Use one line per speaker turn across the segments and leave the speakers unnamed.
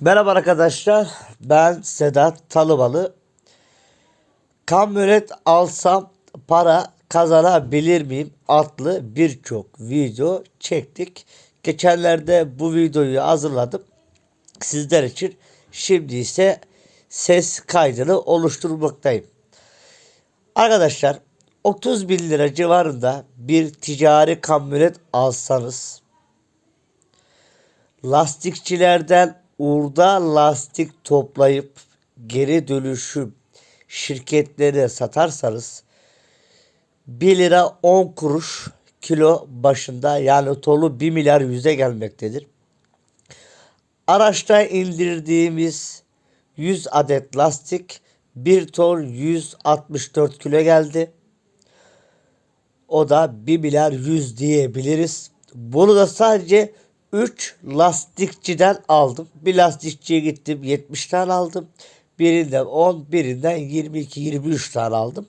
Merhaba arkadaşlar. Ben Sedat Talıbalı. Kamyonet alsam para kazanabilir miyim? Adlı birçok video çektik. Geçenlerde bu videoyu hazırladım. Sizler için. Şimdi ise ses kaydını oluşturmaktayım. Arkadaşlar 30 bin lira civarında bir ticari kamyonet alsanız lastikçilerden urda lastik toplayıp geri dönüşüm şirketlerine satarsanız 1 lira 10 kuruş kilo başında yani tolu 1 milyar yüze gelmektedir. Araçta indirdiğimiz 100 adet lastik 1 ton 164 kilo geldi. O da 1 milyar 100 diyebiliriz. Bunu da sadece 3 lastikçiden aldım. Bir lastikçiye gittim 70 tane aldım. Birinden 10, birinden 22-23 tane aldım.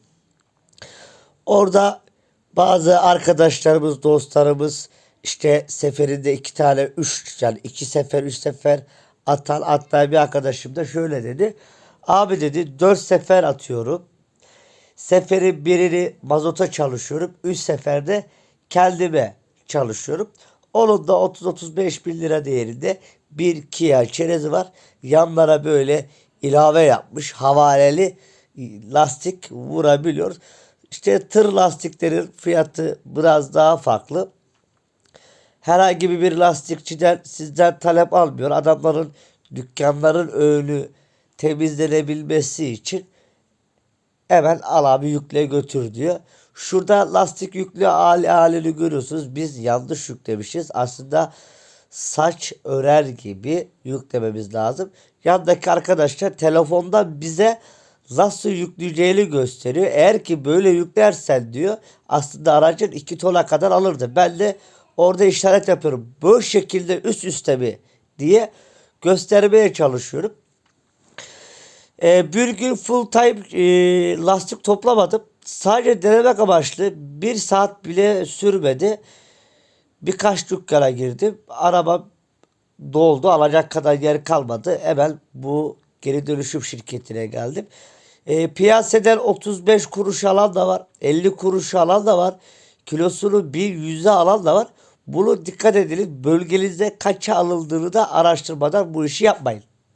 Orada bazı arkadaşlarımız, dostlarımız işte seferinde iki tane, üç yani iki sefer, üç sefer atan hatta bir arkadaşım da şöyle dedi. Abi dedi dört sefer atıyorum. Seferi birini mazota çalışıyorum. Üç seferde kendime çalışıyorum. Onun da 30-35 bin lira değerinde bir Kia çerezi var. Yanlara böyle ilave yapmış. Havaleli lastik vurabiliyor. İşte tır lastiklerin fiyatı biraz daha farklı. Herhangi bir lastikçiden sizden talep almıyor. Adamların dükkanların önü temizlenebilmesi için hemen al abi yükle götür diyor. Şurada lastik yüklü halini görüyorsunuz. Biz yanlış yüklemişiz. Aslında saç örer gibi yüklememiz lazım. Yandaki arkadaşlar telefonda bize nasıl yükleyeceğini gösteriyor. Eğer ki böyle yüklersen diyor aslında aracın iki tona kadar alırdı. Ben de orada işaret yapıyorum. Bu şekilde üst üste mi diye göstermeye çalışıyorum. Ee, bir gün full time e, lastik toplamadım. Sadece denemek amaçlı bir saat bile sürmedi. Birkaç dükkana girdim. Araba doldu. Alacak kadar yer kalmadı. Hemen bu geri dönüşüm şirketine geldim. E, piyasadan 35 kuruş alan da var. 50 kuruş alan da var. Kilosunu bir yüze alan da var. Bunu dikkat edin. Bölgenizde kaça alındığını da araştırmadan bu işi yapmayın.